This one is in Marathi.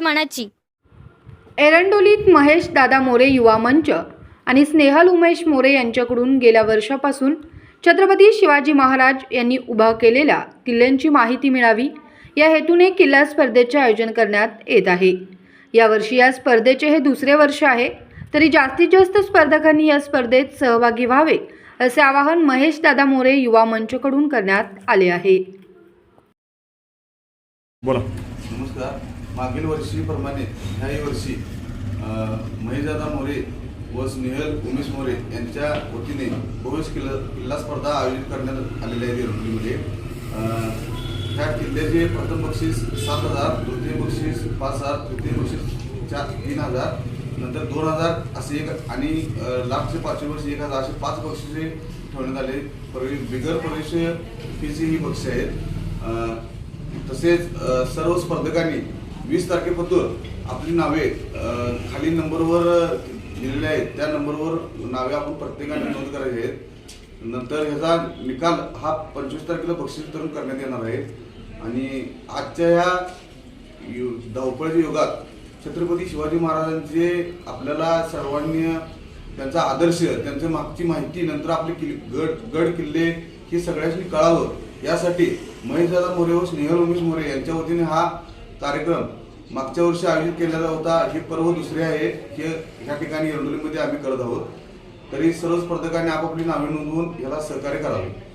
मनाची. एरंडोलीत महेश दादा मोरे युवा मंच आणि स्नेहल उमेश मोरे यांच्याकडून गेल्या वर्षापासून छत्रपती शिवाजी महाराज यांनी उभा केलेल्या किल्ल्यांची माहिती मिळावी या हेतूने किल्ला स्पर्धेचे आयोजन करण्यात येत आहे. यावर्षी या स्पर्धेचे हे दुसरे वर्ष आहे तरी जास्तीत जास्त स्पर्धकांनी या स्पर्धेत सहभागी व्हावे असे आवाहन महेश दादा मोरे युवा मंचकडून करण्यात आले आहे. बोला. नमस्कार. मागील वर्षीप्रमाणे ह्याही वर्षी महिजादा मोरे व स्नेहल उमेश मोरे यांच्या वतीने भविष्य किल्ला किल्ला स्पर्धा आयोजित करण्यात आलेल्या आहे एरंडोलीमध्ये ह्या किल्ल्याचे प्रथम बक्षीस सात हजार द्वितीय बक्षीस पाच हजार तृतीय बक्षीस चार तीन हजार नंतर दोन हजार असे एक आणि लाखचे लास्टचे पाचशे वर्ष एक हजार असे पाच बक्षिसे ठेवण्यात आले. प्रवे बिगर प्रवेश फीची ही बक्षिसे आहेत. तसेच सर्व स्पर्धकांनी वीस तारखेपासून आपली नावे खाली नंबरवर दिलेले आहेत. त्या नंबरवर नावे आपण प्रत्येकाने नोंद करायची आहेत. नंतर ह्याचा निकाल हा पंचवीस तारखेला बक्षीस वितरण करण्यात येणार आहे. आणि आजच्या ह्या यु- धावपळच्या युगात छत्रपती शिवाजी महाराजांचे आपल्याला सर्वांनी त्यांचा आदर्श त्यांच्या मागची माहिती नंतर आपले किल्ले गड गड किल्ले हे सगळ्यांनी कळावं. यासाठी महेशदादा मोरे व स्नेहल उमेश मोरे यांच्या वतीने हा कार्यक्रम मागच्या वर्षी आयोजित केलेला होता. हे पर्व दुसरे आहे. हे ह्या ठिकाणी एरडोलीमध्ये आम्ही करत आहोत. तरी सर्व स्पर्धकांनी आपापली नावे नोंदवून याला सहकार्य करावे.